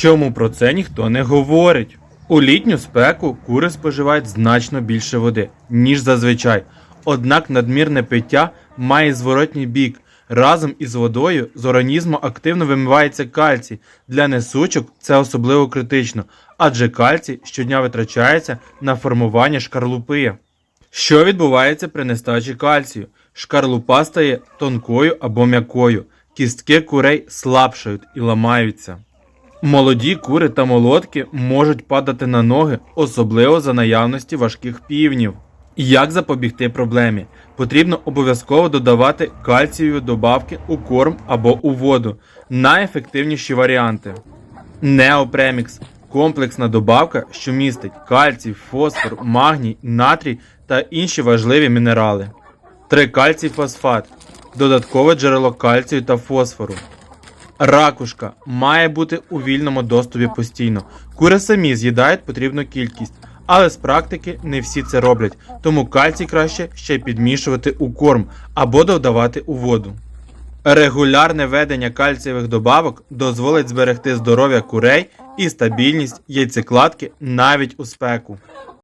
Чому про це ніхто не говорить? У літню спеку кури споживають значно більше води, ніж зазвичай. Однак надмірне пиття має зворотній бік. Разом із водою з організму активно вимивається кальцій. Для несучок це особливо критично, адже кальцій щодня витрачається на формування шкарлупи. Що відбувається при нестачі кальцію? Шкарлупа стає тонкою або м'якою, кістки курей слабшають і ламаються. Молоді кури та молотки можуть падати на ноги, особливо за наявності важких півнів. Як запобігти проблемі? Потрібно обов'язково додавати кальцієві добавки у корм або у воду. Найефективніші варіанти. Неопремікс комплексна добавка, що містить кальцій, фосфор, магній, натрій та інші важливі мінерали. Трикальцій фосфат додаткове джерело кальцію та фосфору. Ракушка має бути у вільному доступі постійно. Кури самі з'їдають потрібну кількість, але з практики не всі це роблять, тому кальцій краще ще підмішувати у корм або додавати у воду. Регулярне ведення кальцієвих добавок дозволить зберегти здоров'я курей і стабільність яйцекладки навіть у спеку.